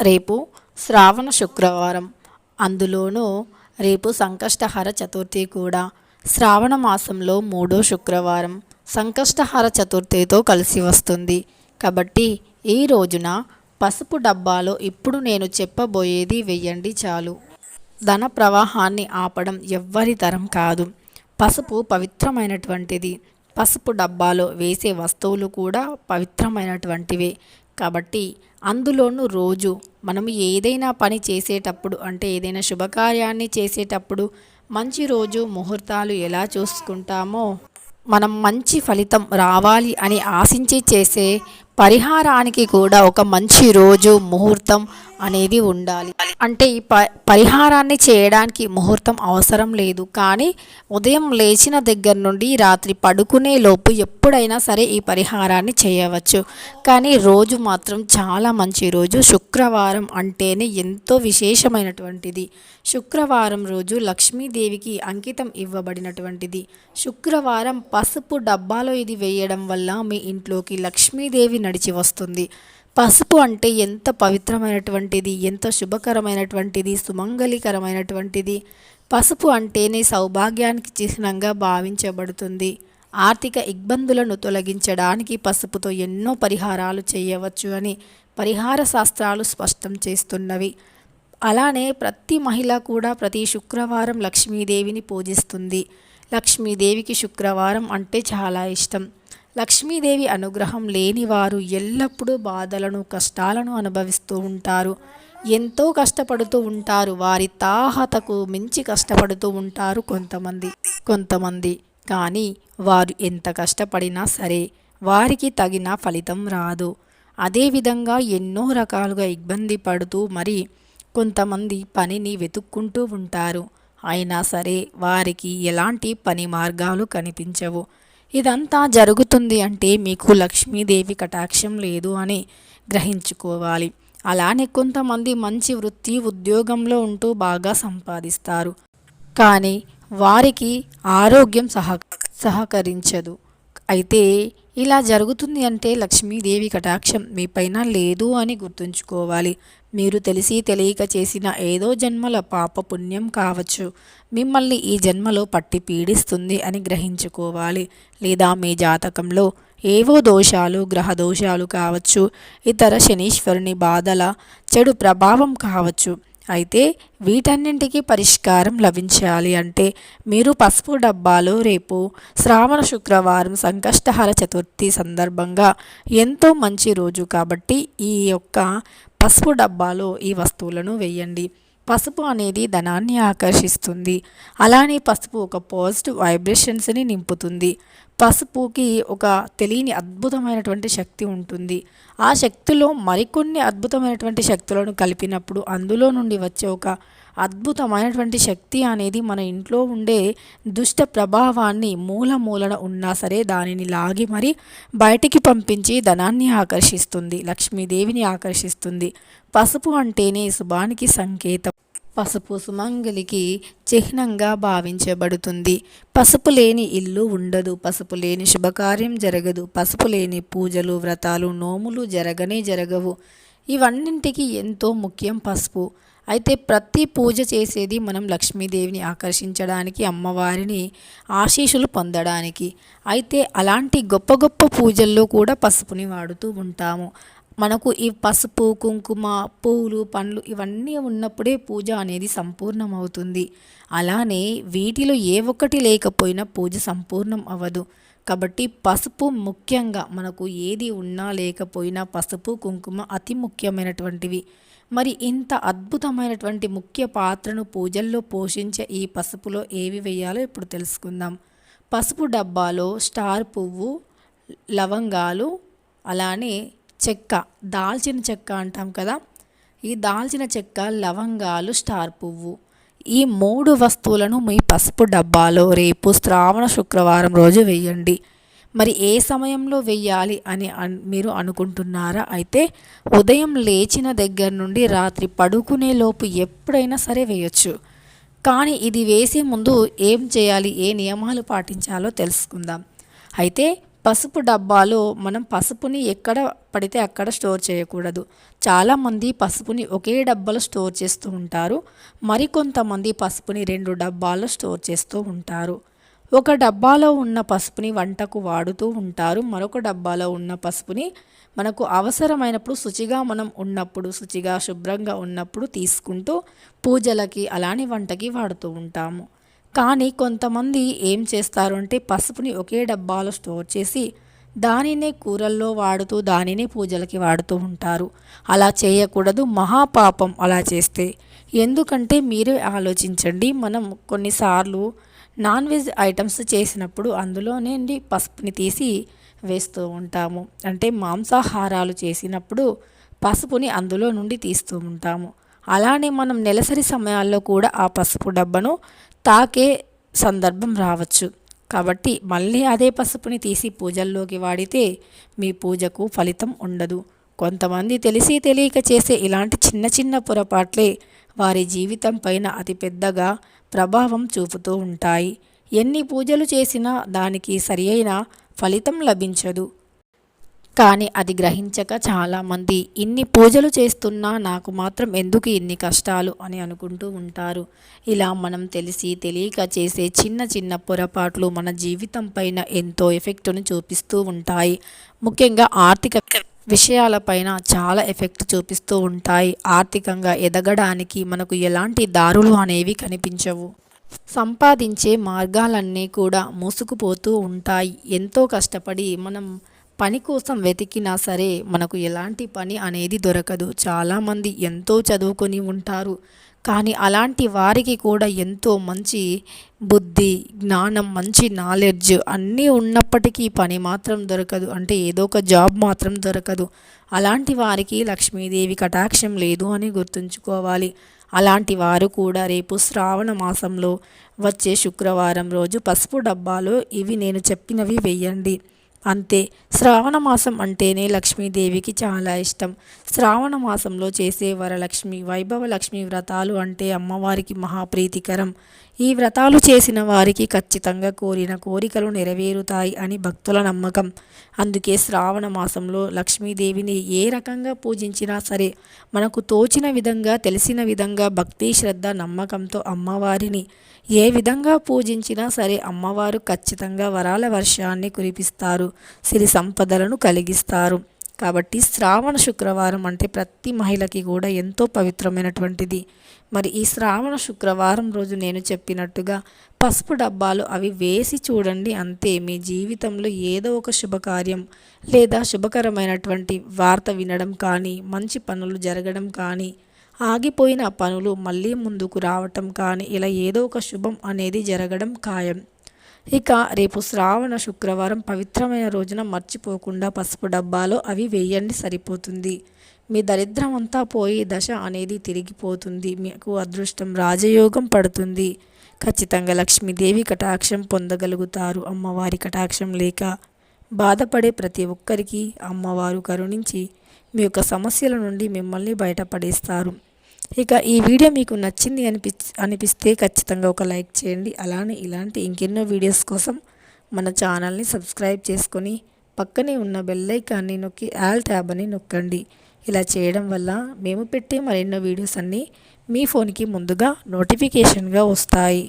రేపు శ్రావణ శుక్రవారం. అందులోనూ రేపు సంకష్టహర చతుర్థి కూడా. శ్రావణ మాసంలో మూడో శుక్రవారం సంకష్టహర చతుర్థితో కలిసి వస్తుంది. కాబట్టి ఈ రోజున పసుపు డబ్బాలో ఇప్పుడు నేను చెప్పబోయేది వెయ్యండి చాలు. ధన ప్రవాహాన్ని ఆపడం ఎవ్వరి తరం కాదు. పసుపు పవిత్రమైనటువంటిది. పసుపు డబ్బాలో వేసే వస్తువులు కూడా పవిత్రమైనటువంటివే. కాబట్టి అందులోనూ రోజు మనం ఏదైనా పని చేసేటప్పుడు అంటే ఏదైనా శుభకార్యాన్ని చేసేటప్పుడు మంచి రోజు ముహూర్తాలు ఎలా చూసుకుంటామో మనం మంచి ఫలితం రావాలి అని ఆశించి చేసే పరిహారానికి కూడా ఒక మంచి రోజు ముహూర్తం అనేది ఉండాలి. అంటే ఈ ప పరిహారాన్ని చేయడానికి ముహూర్తం అవసరం లేదు. కానీ ఉదయం లేచిన దగ్గర నుండి రాత్రి పడుకునే లోపు ఎప్పుడైనా సరే ఈ పరిహారాన్ని చేయవచ్చు. కానీ రోజు మాత్రం చాలా మంచి రోజు. శుక్రవారం అంటేనే ఎంతో విశేషమైనటువంటిది. శుక్రవారం రోజు లక్ష్మీదేవికి అంకితం ఇవ్వబడినటువంటిది. శుక్రవారం పసుపు డబ్బాలో ఇది వేయడం వల్ల మీ ఇంట్లోకి లక్ష్మీదేవి నడిచి వస్తుంది. పసుపు అంటే ఎంత పవిత్రమైనటువంటిది ఎంత శుభకరమైనటువంటిది సుమంగళికరమైనటువంటిది. పసుపు అంటేనే సౌభాగ్యానికి చిహ్నంగా భావించబడుతుంది. ఆర్థిక ఇబ్బందులను తొలగించడానికి పసుపుతో ఎన్నో పరిహారాలు చేయవచ్చు అని పరిహార శాస్త్రాలు స్పష్టం చేస్తున్నవి. అలానే ప్రతి మహిళ కూడా ప్రతి శుక్రవారం లక్ష్మీదేవిని పూజిస్తుంది. లక్ష్మీదేవికి శుక్రవారం అంటే చాలా ఇష్టం. లక్ష్మీదేవి అనుగ్రహం లేని వారు ఎల్లప్పుడూ బాధలను కష్టాలను అనుభవిస్తూ ఉంటారు. ఎంతో కష్టపడుతూ ఉంటారు. వారి తాహతకు మించి కష్టపడుతూ ఉంటారు కొంతమంది కొంతమంది. కానీ వారు ఎంత కష్టపడినా సరే వారికి తగిన ఫలితం రాదు. అదేవిధంగా ఎన్నో రకాలుగా ఇబ్బంది పడుతూ మరి కొంతమంది పనిని వెతుక్కుంటూ ఉంటారు. అయినా సరే వారికి ఎలాంటి పని మార్గాలు కనిపించవు. ఇదంతా జరుగుతుంది అంటే మీకు లక్ష్మీదేవి కటాక్షం లేదు అని గ్రహించుకోవాలి. అలానే కొంతమంది మంచి వృత్తి ఉద్యోగంలో ఉంటూ బాగా సంపాదిస్తారు. కానీ వారికి ఆరోగ్యం సహ సహకరించదు. అయితే ఇలా జరుగుతుంది అంటే లక్ష్మీదేవి కటాక్షం మీపైన లేదు అని గుర్తుంచుకోవాలి. మీరు తెలిసి తెలియక చేసిన ఏదో జన్మల పాప పుణ్యం కావచ్చు. మిమ్మల్ని ఈ జన్మలో పట్టి పీడిస్తుంది అని గ్రహించుకోవాలి. లేదా మీ జాతకంలో ఏవో దోషాలు గ్రహ దోషాలు కావచ్చు. ఇతర శనీశ్వరుని బాధల చెడు ప్రభావం కావచ్చు. అయితే వీటన్నింటికి పరిష్కారం లభించాలి అంటే మీరు పసుపు డబ్బాలో రేపు శ్రావణ శుక్రవారం సంకష్టహార చతుర్థి సందర్భంగా ఎంతో మంచి రోజు కాబట్టి ఈ యొక్క పసుపు డబ్బాలో ఈ వస్తువులను వేయండి. పసుపు అనేది ధనాన్ని ఆకర్షిస్తుంది. అలానే పసుపు ఒక పాజిటివ్ వైబ్రేషన్స్ని నింపుతుంది. పసుపుకి ఒక తెలియని అద్భుతమైనటువంటి శక్తి ఉంటుంది. ఆ శక్తిలో మరికొన్ని అద్భుతమైనటువంటి శక్తులను కలిపినప్పుడు అందులో నుండి వచ్చే ఒక అద్భుతమైనటువంటి శక్తి అనేది మన ఇంట్లో ఉండే దుష్ట ప్రభావాన్ని మూల మూలన ఉన్నా సరే దానిని లాగి మరి బయటికి పంపించి ధనాన్ని ఆకర్షిస్తుంది లక్ష్మీదేవిని ఆకర్షిస్తుంది. పసుపు అంటేనే శుభానికి సంకేతం. పసుపు సుమంగలికి చిహ్నంగా భావించబడుతుంది. పసుపు లేని ఇల్లు ఉండదు పసుపు లేని శుభకార్యం జరగదు పసుపు లేని పూజలు వ్రతాలు నోములు జరగనే జరగవు. ఇవన్నింటికి ఎంతో ముఖ్యం పసుపు. అయితే ప్రతి పూజ చేసేది మనం లక్ష్మీదేవిని ఆకర్షించడానికి అమ్మవారిని ఆశీస్సులు పొందడానికి. అయితే అలాంటి గొప్ప గొప్ప పూజల్లో కూడా పసుపుని వాడుతూ ఉంటాము. మనకు ఈ పసుపు కుంకుమ పువ్వులు పండ్లు ఇవన్నీ ఉన్నప్పుడే పూజ అనేది సంపూర్ణమవుతుంది. అలానే వీటిలో ఏ ఒక్కటి లేకపోయినా పూజ సంపూర్ణం అవ్వదు. కాబట్టి పసుపు ముఖ్యంగా మనకు ఏది ఉన్నా లేకపోయినా పసుపు కుంకుమ అతి ముఖ్యమైనటువంటివి. మరి ఇంత అద్భుతమైనటువంటి ముఖ్య పాత్రను పూజల్లో పోషించే ఈ పసుపులో ఏవి వేయాలో ఇప్పుడు తెలుసుకుందాం. పసుపు డబ్బాలో స్టార్ పువ్వు లవంగాలు అలానే చెక్క దాల్చిన చెక్క అంటాం కదా. ఈ దాల్చిన చెక్క లవంగాలు స్టార్ పువ్వు. ఈ మూడు వస్తువులను మీ పసుపు డబ్బాలో రేపు శ్రావణ శుక్రవారం రోజు వేయండి. మరి ఏ సమయంలో వెయ్యాలి అని మీరు అనుకుంటున్నారా? అయితే ఉదయం లేచిన దగ్గర నుండి రాత్రి పడుకునే లోపు ఎప్పుడైనా సరే వేయచ్చు. కానీ ఇది వేసే ముందు ఏం చేయాలి? ఏ నియమాలు పాటించాలో తెలుసుకుందాం. అయితే పసుపు డబ్బాలో మనం పసుపుని ఎక్కడ పడితే అక్కడ స్టోర్ చేయకూడదు. చాలామంది పసుపుని ఒకే డబ్బాలో స్టోర్ చేస్తూ ఉంటారు. మరికొంతమంది పసుపుని రెండు డబ్బాల్లో స్టోర్ చేస్తూ ఉంటారు. ఒక డబ్బాలో ఉన్న పసుపుని వంటకు వాడుతూ ఉంటారు. మరొక డబ్బాలో ఉన్న పసుపుని మనకు అవసరమైనప్పుడు శుచిగా మనం ఉన్నప్పుడు శుచిగా శుభ్రంగా ఉన్నప్పుడు తీసుకుంటూ పూజలకి అలానే వంటకి వాడుతూ ఉంటాము. కానీ కొంతమంది ఏం చేస్తారు అంటే పసుపుని ఒకే డబ్బాలో స్టోర్ చేసి దానినే కూరల్లో వాడుతూ దానినే పూజలకి వాడుతూ ఉంటారు. అలా చేయకూడదు. మహాపాపం అలా చేస్తే. ఎందుకంటే మీరే ఆలోచించండి. మనం కొన్నిసార్లు నాన్ వెజ్ ఐటమ్స్ చేసినప్పుడు అందులోనే పసుపుని తీసి వేస్తూ ఉంటాము. అంటే మాంసాహారాలు చేసినప్పుడు పసుపుని అందులో నుండి తీస్తూ ఉంటాము. అలానే మనం నెలసరి సమయాల్లో కూడా ఆ పసుపు డబ్బను తాకే సందర్భం రావచ్చు. కాబట్టి మళ్ళీ అదే పసుపుని తీసి పూజల్లోకి వాడితే మీ పూజకు ఫలితం ఉండదు. కొంతమంది తెలిసి తెలియక చేసే ఇలాంటి చిన్న చిన్న పొరపాట్లే వారి జీవితం పైన అతిపెద్దగా ప్రభావం చూపుతూ ఉంటాయి. ఎన్ని పూజలు చేసినా దానికి సరియైన ఫలితం లభించదు. కానీ అది గ్రహించక చాలామంది ఇన్ని పూజలు చేస్తున్నా నాకు మాత్రం ఎందుకు ఇన్ని కష్టాలు అని అనుకుంటూ ఉంటారు. ఇలా మనం తెలిసి తెలియక చేసే చిన్న చిన్న పొరపాట్లు మన జీవితం పైన ఎంతో ఎఫెక్ట్ను చూపిస్తూ ఉంటాయి. ముఖ్యంగా ఆర్థిక విషయాలపైన చాలా ఎఫెక్ట్ చూపిస్తూ ఉంటాయి. ఆర్థికంగా ఎదగడానికి మనకు ఎలాంటి దారులు అనేవి కనిపించవు. సంపాదించే మార్గాలన్నీ కూడా మూసుకుపోతూ ఉంటాయి. ఎంతో కష్టపడి మనం పని కోసం వెతికినా సరే మనకు ఎలాంటి పని అనేది దొరకదు. చాలామంది ఎంతో చదువుకొని ఉంటారు. కానీ అలాంటి వారికి కూడా ఎంతో మంచి బుద్ధి జ్ఞానం మంచి నాలెడ్జ్ అన్నీ ఉన్నప్పటికీ పని మాత్రం దొరకదు. అంటే ఏదో ఒక జాబ్ మాత్రం దొరకదు. అలాంటి వారికి లక్ష్మీదేవి కటాక్షం లేదు అని గుర్తుంచుకోవాలి. అలాంటి వారు కూడా రేపు శ్రావణ మాసంలో వచ్చే శుక్రవారం రోజు పసుపు డబ్బాలో ఇవి నేను చెప్పినవి వెయ్యండి అంతే. శ్రావణ మాసం అంటేనే లక్ష్మీదేవికి చాలా ఇష్టం. శ్రావణ మాసంలో చేసే వరలక్ష్మి వైభవ లక్ష్మి వ్రతాలు అంటే అమ్మవారికి మహాప్రీతికరం. ఈ వ్రతాలు చేసిన వారికి ఖచ్చితంగా కోరిన కోరికలు నెరవేరుతాయి అని భక్తుల నమ్మకం. అందుకే శ్రావణ మాసంలో లక్ష్మీదేవిని ఏ రకంగా పూజించినా సరే మనకు తోచిన విధంగా తెలిసిన విధంగా భక్తి శ్రద్ధ నమ్మకంతో అమ్మవారిని ఏ విధంగా పూజించినా సరే అమ్మవారు ఖచ్చితంగా వరాల వర్షాన్ని కురిపిస్తారు. సిరి సంపదలను కలిగిస్తారు. కాబట్టి శ్రావణ శుక్రవారం అంటే ప్రతి మహిళకి కూడా ఎంతో పవిత్రమైనటువంటిది. మరి ఈ శ్రావణ శుక్రవారం రోజు నేను చెప్పినట్టుగా పసుపు డబ్బాలు అవి వేసి చూడండి అంతే. మీ జీవితంలో ఏదో ఒక శుభకార్యం లేదా శుభకరమైనటువంటి వార్త వినడం కానీ మంచి పనులు జరగడం కానీ ఆగిపోయిన పనులు మళ్ళీ ముందుకు రావటం కానీ ఇలా ఏదో ఒక శుభం అనేది జరగడం ఖాయం. ఇక రేపు శ్రావణ శుక్రవారం పవిత్రమైన రోజున మర్చిపోకుండా పసుపు డబ్బాలో అవి వేయండి సరిపోతుంది. మీ దరిద్రం అంతా పోయి దశ అనేది తిరిగిపోతుంది. మీకు అదృష్టం రాజయోగం పడుతుంది. ఖచ్చితంగా లక్ష్మీదేవి కటాక్షం పొందగలుగుతారు. అమ్మవారి కటాక్షం లేక బాధపడే ప్రతి ఒక్కరికి అమ్మవారు కరుణించి మీ యొక్క సమస్యల నుండి మిమ్మల్ని బయటపడేస్తారు. ఇక ఈ వీడియో మీకు నచ్చింది అనిపి అనిపిస్తే ఖచ్చితంగా ఒక లైక్ చేయండి. అలానే ఇలాంటి ఇంకెన్నో వీడియోస్ కోసం మన ఛానల్ని సబ్స్క్రైబ్ చేసుకొని పక్కనే ఉన్న బెల్లైకాన్ని నొక్కి ఆల్ ట్యాబ్ అని నొక్కండి. ఇలా చేయడం వల్ల మేము పెట్టే మరెన్నో వీడియోస్ అన్నీ మీ ఫోన్కి ముందుగా నోటిఫికేషన్గా వస్తాయి.